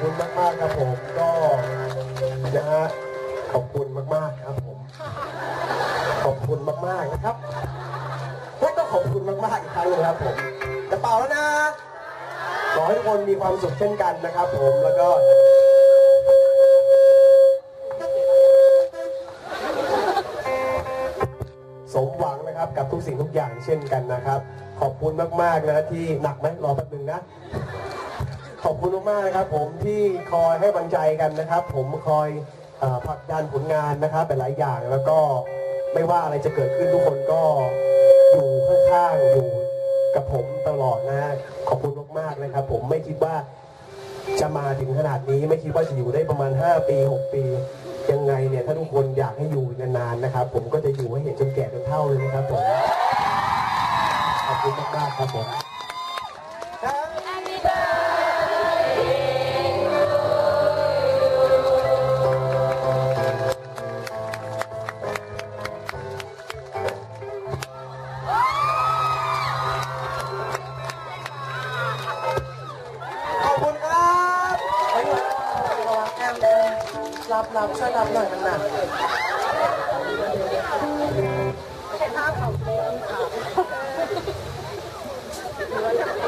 คุณมากๆครับผมก็นะฮะขอบคุณมากๆครับผม ขอบคุณมากๆนะครับและก็ขอบคุณมากๆอีกครั้งหนึงครับผมจะเป่าแล้วนะขอให้ทุกคนมีความสุขเช่นกันนะครับ ผมแล้วก็สมหวังนะครับกับทุกสิ่งทุกอย่างเช่นกันนะครับ ขอบคุณมากๆนะที่หนักไหมรอแป๊บนึงนะ ขอบคุณมากนะครับ ผมที่คอยให้กำลังใจกันนะครับ ผมคอยเออผลักดันผลงานนะครับหลายๆอย่างแล้วก็ไม่ว่าอะไรจะเกิดขึ้นทุกคนก็อยู่ข้างๆอยู่กับผมตลอดนะฮะขอบคุณมากๆนะครับ ผมไม่คิดว่า จะมาถึงขนาดนี้ไม่คิดว่าจะอยู่ได้ประมาณ 5 ปี 6 ปี ยังไงเนี่ยถ้าทุกคนอยากให้อยู่นานๆนะครับ ผมก็จะอยู่ให้เห็นจนแก่จนเฒ่าเลยนะครับผมขอบคุณมากๆครับผม รับรับช่วยรับหน่อยมันหนัก